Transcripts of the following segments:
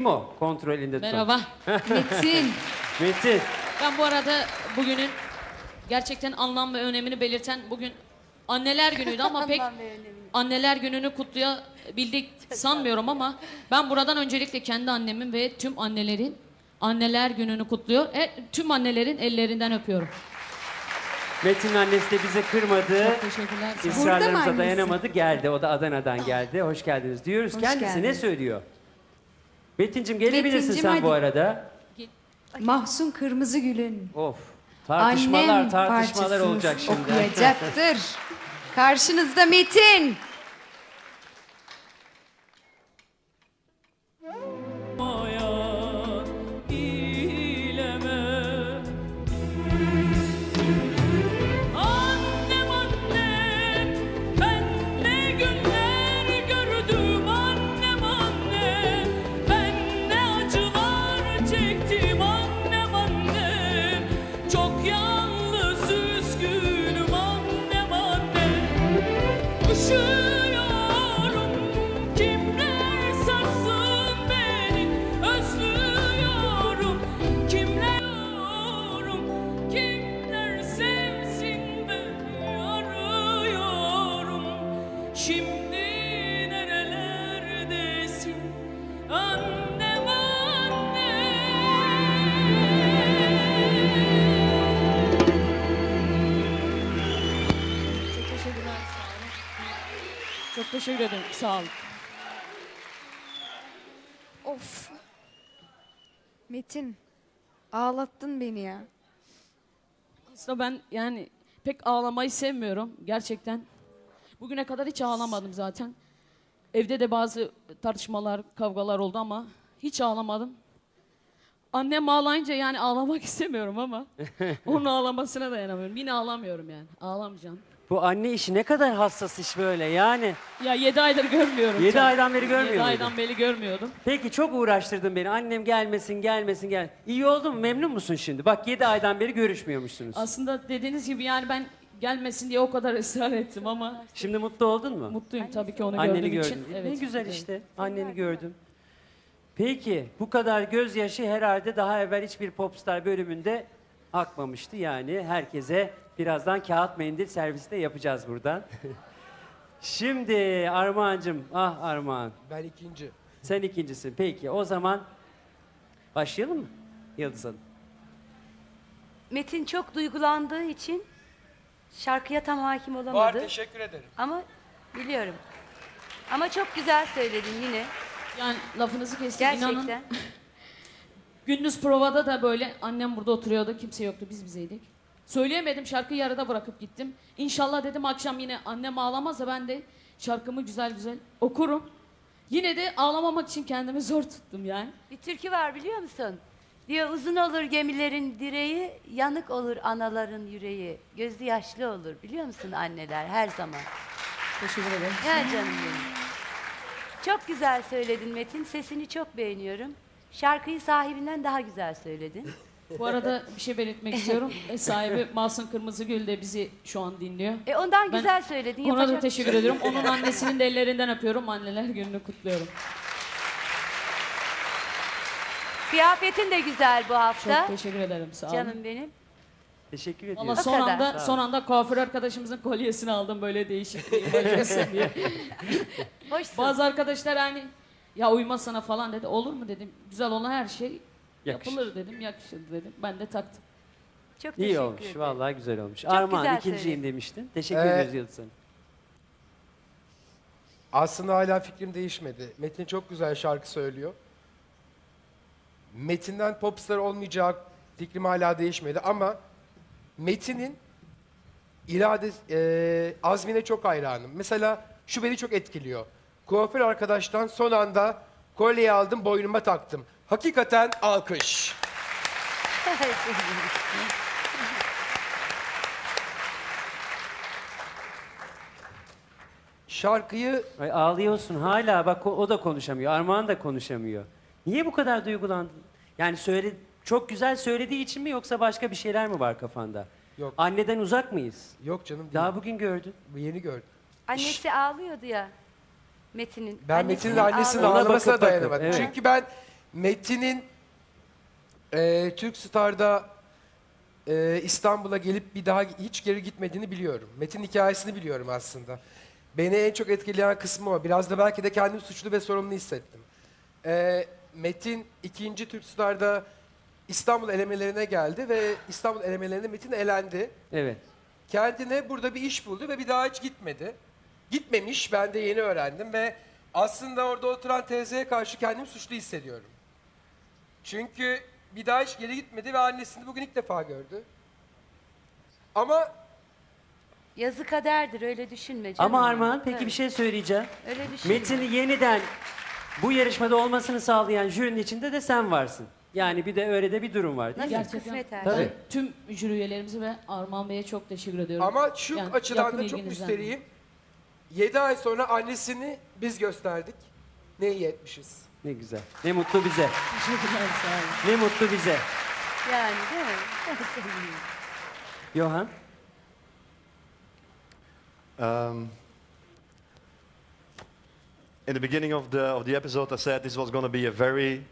Kim o? Kontrolünde tut. Merhaba. Metin. Metin. Ben bu arada bugünün gerçekten anlam ve önemini belirten bugün anneler günüydü ama pek anneler gününü kutlayabildik sanmıyorum ama ben buradan öncelikle kendi annemin ve tüm annelerin anneler gününü kutluyor. E, tüm annelerin ellerinden öpüyorum. Metin'in annesi de bizi kırmadı. Çok teşekkürler. annesi? dayanamadı. Geldi. O da Adana'dan geldi. Hoş geldiniz diyoruz. Hoş Kendisi ne geldiniz. söylüyor? Metin'cim gelebilirsin Metin'cim, sen bu hadi. arada. Mahsun Kırmızıgül'ün Of. Tartışmalar, Annem tartışmalar parçasını olacak şimdi. okuyacaktır. Karşınızda Metin. Teşekkür ederim sağ olun. Of. Metin. Ağlattın beni ya. Aslında ben yani pek ağlamayı sevmiyorum gerçekten. Bugüne kadar hiç ağlamadım zaten. Evde de bazı tartışmalar, kavgalar oldu ama hiç ağlamadım. Annem ağlayınca yani ağlamak istemiyorum ama onun ağlamasına dayanamıyorum. Yine ağlamıyorum yani. Ağlamayacağım. Bu anne işi ne kadar hassas iş böyle yani. Ya 7 aydır görmüyorum. 7 canım. aydan beri görmüyor Yedi muydun? aydan beri görmüyordum. Peki çok uğraştırdın beni. Annem gelmesin, gelmesin, gel. İyi oldu mu? Memnun musun şimdi? Bak 7 aydan beri görüşmüyormuşsunuz. Aslında dediğiniz gibi yani ben gelmesin diye o kadar ısrar ettim ama Şimdi mutlu oldun mu? mutluyum tabii ki onu Anneni gördüğüm gördün. için. ne güzel evet. işte. Anneni gördüm. Peki bu kadar gözyaşı herhalde daha evvel hiçbir popstar bölümünde akmamıştı. Yani herkese birazdan kağıt mendil servisi de yapacağız buradan. Şimdi Armağan'cığım, ah Armağan. Ben ikinci. Sen ikincisin. Peki o zaman başlayalım mı Yıldız Hanım? Metin çok duygulandığı için şarkıya tam hakim Var olamadı. teşekkür ederim. Ama biliyorum. Ama çok güzel söyledin yine. Yani lafınızı kestim inanın. Gündüz provada da böyle annem burada oturuyordu kimse yoktu biz bizeydik. Söyleyemedim şarkıyı yarıda bırakıp gittim. İnşallah dedim akşam yine annem ağlamazsa ben de şarkımı güzel güzel okurum. Yine de ağlamamak için kendimi zor tuttum yani. Bir türkü var biliyor musun? Diyor uzun olur gemilerin direği, yanık olur anaların yüreği. Gözü yaşlı olur biliyor musun anneler her zaman. Teşekkür ederim. Ya canım benim. Çok güzel söyledin Metin. Sesini çok beğeniyorum. Şarkıyı sahibinden daha güzel söyledin. Bu arada bir şey belirtmek istiyorum. E, sahibi Masum Kırmızıgül de bizi şu an dinliyor. E ondan Ben güzel söyledin. Ona da yapacak- teşekkür ediyorum. Onun annesinin de ellerinden öpüyorum. Anneler gününü kutluyorum. Kıyafetin de güzel bu hafta. Çok teşekkür ederim. Sağ olun. Canım benim. Teşekkür Valla ediyorum. son kadar. anda son anda kuaför arkadaşımızın kolyesini aldım böyle değişik bir imaj olsun diye. Hoşsun. Bazı arkadaşlar hani ya uymaz sana falan dedi. Olur mu dedim. Güzel olan her şey Yakışır. yapılır dedim. Yakışır dedim. Ben de taktım. Çok teşekkür İyi olmuş. ederim. Vallahi güzel olmuş. Çok Armağan güzel ikinciyim söyledin. demiştin. Teşekkür Ee, ediyoruz Yıldız Hanım. Aslında hala fikrim değişmedi. Metin çok güzel şarkı söylüyor. Metin'den popstar olmayacak fikrim hala değişmedi ama Metin'in irade e, azmine çok hayranım. Mesela şu beni çok etkiliyor. Kuaför arkadaştan son anda kolyeyi aldım boynuma taktım. Hakikaten alkış. Şarkıyı Ay ağlıyorsun hala. Bak o, o da konuşamıyor. Armağan da konuşamıyor. Niye bu kadar duygulandın? Yani söyle çok güzel söylediği için mi yoksa başka bir şeyler mi var kafanda? Yok. Anneden uzak mıyız? yok canım değil. Daha bugün gördün. Yeni gördüm. Annesi ağlıyordu ya. Metin'in. Ben Annesi Metin'in annesinin ağlıyor. Ona ağlamasına bakıp bakıp, dayanamadım. evet. Çünkü ben Metin'in e, Türk Star'da e, İstanbul'a gelip bir daha hiç geri gitmediğini biliyorum. Metin hikayesini biliyorum aslında. Beni en çok etkileyen kısmı o. Biraz da belki de kendimi suçlu ve sorumlu hissettim. E, Metin ikinci Türk Star'da İstanbul elemelerine geldi ve İstanbul elemelerinde Metin elendi. Evet. Kendine burada bir iş buldu ve bir daha hiç gitmedi. Gitmemiş, ben de yeni öğrendim ve aslında orada oturan teyzeye karşı kendimi suçlu hissediyorum. Çünkü bir daha hiç geri gitmedi ve annesini bugün ilk defa gördü. Ama Yazı kaderdir öyle düşünme canım. Ama Armağan peki Evet, bir şey söyleyeceğim. Öyle düşünme. Metin'i yeniden bu yarışmada olmasını sağlayan jürinin içinde de sen varsın. Yani bir de öyle de bir durum var değil mi? Nasıl Gerçekten. kısmet her Tabii. şey. Tüm jüri üyelerimize ve Armağan Bey'e çok teşekkür ediyorum. ama şu Yani açıdan yakın da çok ilginizden. müsterihim. 7 ay sonra annesini biz gösterdik. Ne iyi etmişiz. Ne güzel. Ne mutlu bize. Teşekkürler sağ olun. Ne mutlu bize. Yani değil mi? Johan. Um, in the beginning of the of the episode, I said this was going to be a very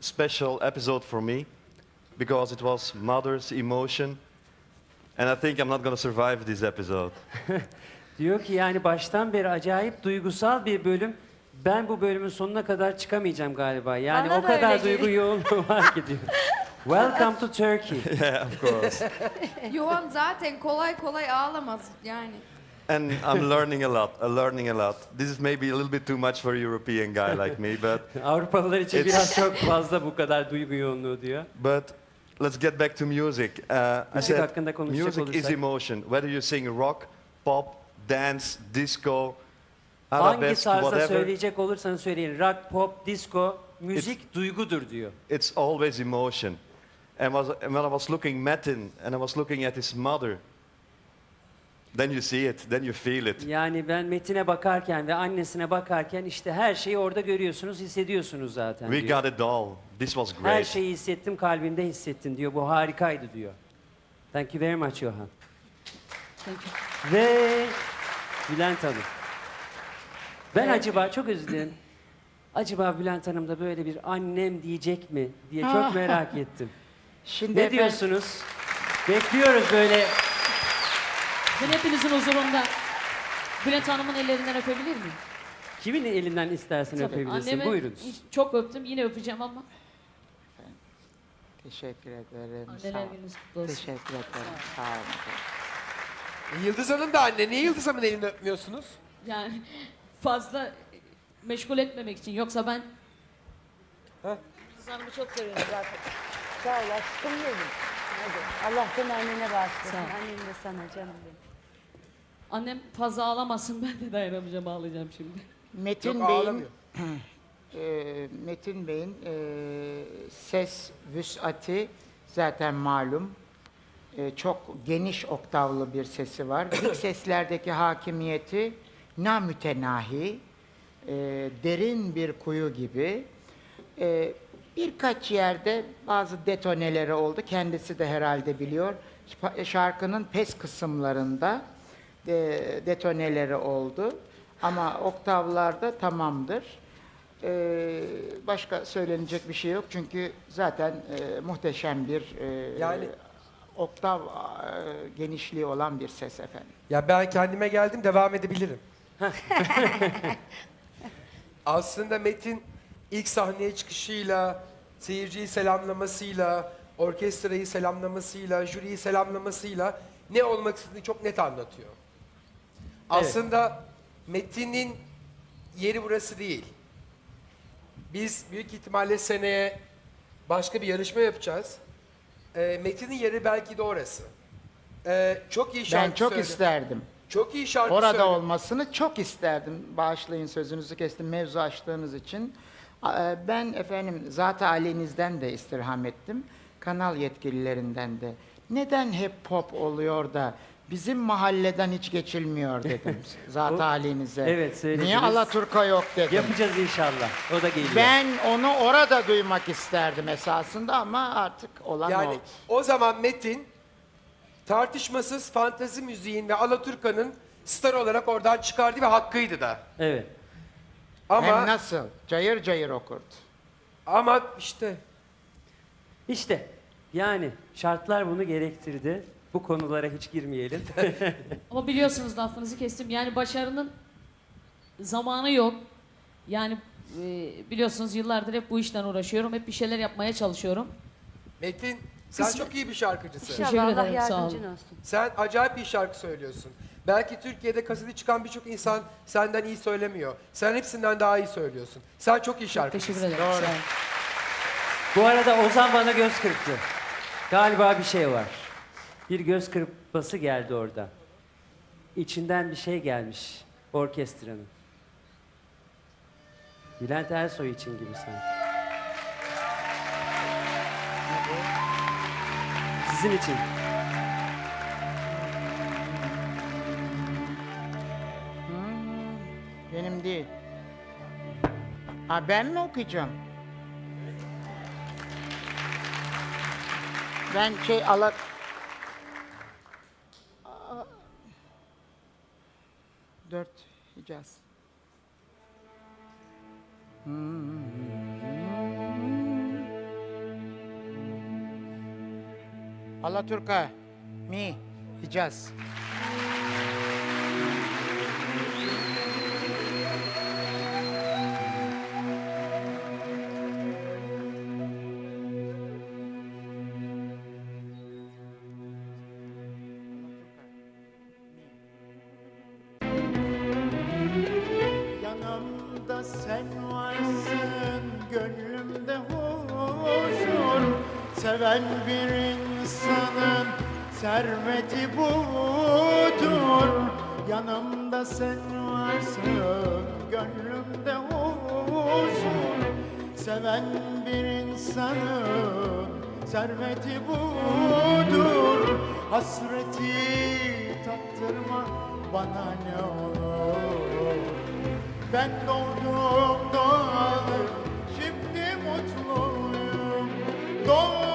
special episode for me because it was mother's emotion, and I think I'm not going to survive this episode. Diyor ki yani baştan beri acayip duygusal bir bölüm. Ben bu bölümün sonuna kadar çıkamayacağım galiba. Yani Bana o da kadar öyle duygu yoğunluğu var ki diyor. Welcome to Turkey. yeah, of course. Yohan zaten kolay kolay ağlamaz yani. and I'm learning a lot. I'm learning a lot. This is maybe a little bit too much for a European guy like me, but Avrupalılar için It's- biraz çok fazla bu kadar duygu yoğunluğu diyor. but let's get back to music. Uh, I Müzik said hakkında konuşacak music is olursak. emotion. Whether you sing rock, pop, dance, disco, Hangi arabesque, tarzda whatever. söyleyecek olursanız söyleyin. Rock, pop, disco, müzik duygudur diyor. it's always emotion. And, was, and when I was looking Metin and I was looking at his mother, then you see it, then you feel it. Yani ben Metin'e bakarken ve annesine bakarken işte her şeyi orada görüyorsunuz, hissediyorsunuz zaten We diyor. got it all. This was Her great. şeyi hissettim, kalbimde hissettim diyor. Bu harikaydı diyor. Thank you very much Johan. Thank you. Ve Bülent Hanım. Ben acaba çok özür dilerim. Acaba Bülent Hanım da böyle bir annem diyecek mi diye çok merak ettim. Şimdi Ne efendim- diyorsunuz? Bekliyoruz böyle. Ben hepinizin huzurunda Bülent Hanım'ın ellerinden öpebilir miyim? Kimin elinden istersen Tabii, öpebilirsin. annemi Buyurunuz. Çok öptüm, yine öpeceğim ama Teşekkür ederim. Sağ anneler olun. gününüz kutlu olsun. Teşekkür ederim. Sağ olun. Yıldız Hanım da anne. Niye Yıldız Hanım'ın elini öpmüyorsunuz? Yani fazla meşgul etmemek için. Yoksa ben? Kız Hanım'ı çok seviyorum zaten. Sağ ol aşkım benim. Hadi. Allah senin annene bağışlasın. Sağ ol. Annem de sana canım benim. Annem fazla ağlamasın ben de dayanamayacağım ağlayacağım şimdi. Metin Yok Bey'in ağlamıyor. e, Metin Bey'in e, ses vüsati zaten malum. E, çok geniş oktavlı bir sesi var. Dik seslerdeki hakimiyeti namütenahi, e, derin bir kuyu gibi. E, birkaç yerde bazı detoneleri oldu. Kendisi de herhalde biliyor. Şarkının pes kısımlarında e, detoneleri oldu. Ama oktavlarda tamamdır. E, başka söylenecek bir şey yok çünkü zaten e, muhteşem bir e, Yani- oktav e, genişliği olan bir ses efendim. Ya ben kendime geldim devam edebilirim. Aslında Metin ilk sahneye çıkışıyla, seyirciyi selamlamasıyla, orkestrayı selamlamasıyla, jüriyi selamlamasıyla ne olmak istediğini çok net anlatıyor. Aslında Metin'in yeri burası değil. Biz büyük ihtimalle seneye başka bir yarışma yapacağız. Ee, Metin'in yeri belki de orası. Ee, çok iyi şarkı Ben çok söylüyor. isterdim. Çok iyi şarkı Orada söylüyor. olmasını çok isterdim. Bağışlayın sözünüzü kestim mevzu açtığınız için. A- e, Ben efendim zat halinizden de istirham ettim. Kanal yetkililerinden de. Neden hep pop oluyor da bizim mahalleden hiç geçilmiyor dedim zat O- halinize. Evet, söylediniz. Niye Alaturka yok dedim. Yapacağız inşallah. O da geliyor. Ben onu orada duymak isterdim esasında ama artık olan Yani oldu. o zaman Metin tartışmasız fantezi müziğin ve Alaturka'nın star olarak oradan çıkardı ve hakkıydı da. Evet. Ama Hem nasıl? Cayır cayır okurdu. Ama işte İşte yani şartlar bunu gerektirdi. Bu konulara hiç girmeyelim. Ama biliyorsunuz lafınızı kestim. Yani başarının zamanı yok. Yani e, biliyorsunuz yıllardır hep bu işten uğraşıyorum. Hep bir şeyler yapmaya çalışıyorum. Metin sen Kısmet- çok iyi bir şarkıcısın. Teşekkür İnşallah Allah ederim, sağ yardımcın olun. olsun. Sen acayip iyi şarkı söylüyorsun. Belki Türkiye'de kaseti çıkan birçok insan senden iyi söylemiyor. Sen hepsinden daha iyi söylüyorsun. Sen çok iyi şarkıcısın. teşekkür ederim. Doğru. Sağ olun. Bu arada Ozan bana göz kırptı. Galiba bir şey var. Bir göz kırpması geldi orada. İçinden bir şey gelmiş orkestranın. Bülent Ersoy için gibi sanki. Sizin için. Benim değil. Ha ben mi okuyacağım? Ben şey ala... 4 Hicaz. Alaturka, mi, Hicaz. Seven bir insanın serveti budur. Yanımda sen varsın, gönlümde huzur. Seven bir insanın serveti budur. Hasreti tattırma bana ne olur. Ben doğdum doğalı, şimdi mutluyum. Doğum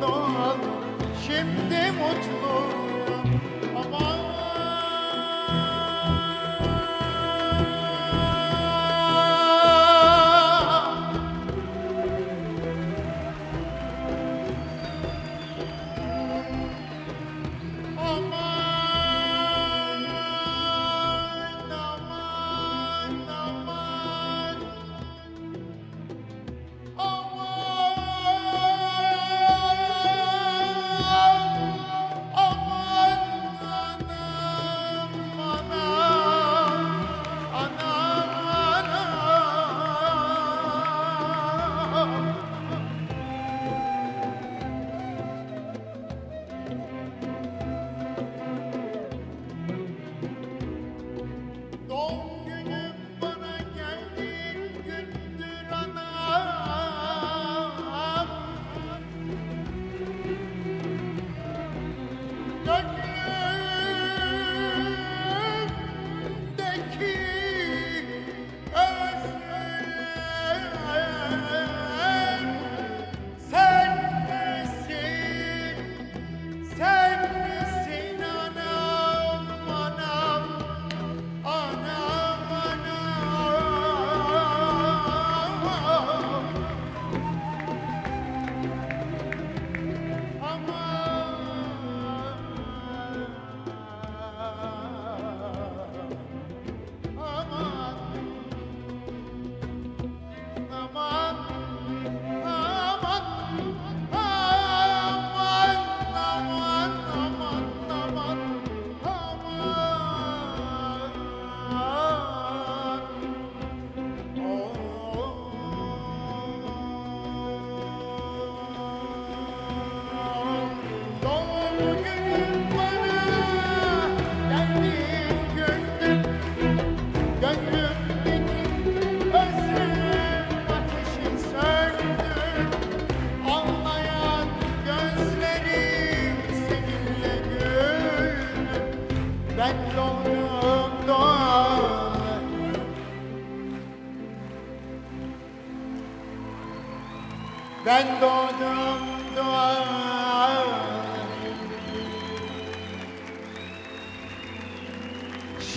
Doğalı, şimdi mutluyum. Aman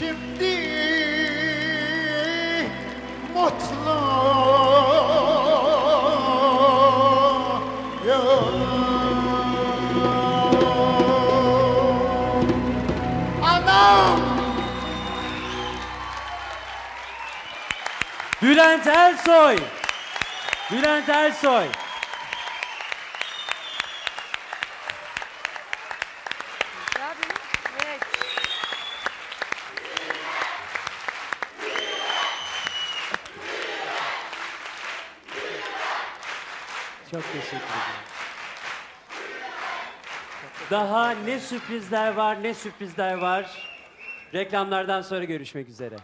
Şimdi mutlu Anam! Bülent Ersoy. Bülent Ersoy. Evet. Çok teşekkür ederim. Daha ne sürprizler var, ne sürprizler var. Reklamlardan sonra görüşmek üzere.